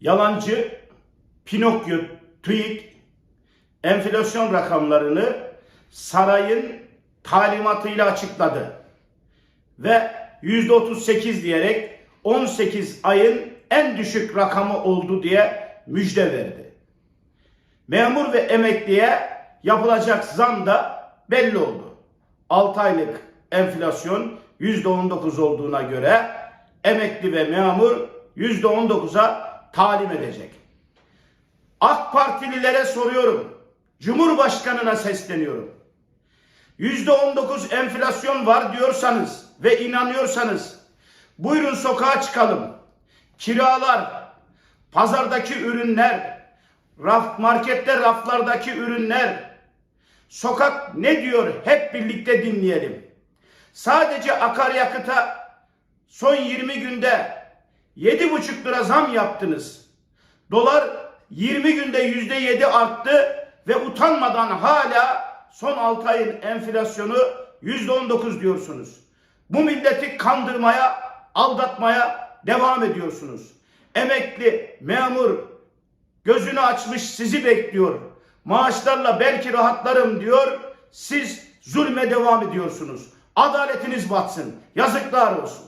Yalancı Pinokyo TÜİK enflasyon rakamlarını sarayın talimatıyla açıkladı. Ve %38 diyerek 18 ayın en düşük rakamı oldu diye müjde verdi. Memur ve emekliye yapılacak zam da belli oldu. 6 aylık enflasyon %19 olduğuna göre emekli ve memur %19'a talim edecek. AK Partililere soruyorum. Cumhurbaşkanına sesleniyorum. %19 enflasyon var diyorsanız ve inanıyorsanız buyurun sokağa çıkalım. Kiralar, pazardaki ürünler, raf, markette raflardaki ürünler, sokak ne diyor hep birlikte dinleyelim. Sadece akaryakıta son 20 günde 7,5 lira zam yaptınız. Dolar 20 günde %7 arttı ve utanmadan hala son 6 ayın enflasyonu %19 diyorsunuz. Bu milleti kandırmaya, aldatmaya devam ediyorsunuz. Emekli, memur gözünü açmış sizi bekliyor. Maaşlarla belki rahatlarım diyor. Siz zulme devam ediyorsunuz. Adaletiniz batsın. Yazıklar olsun.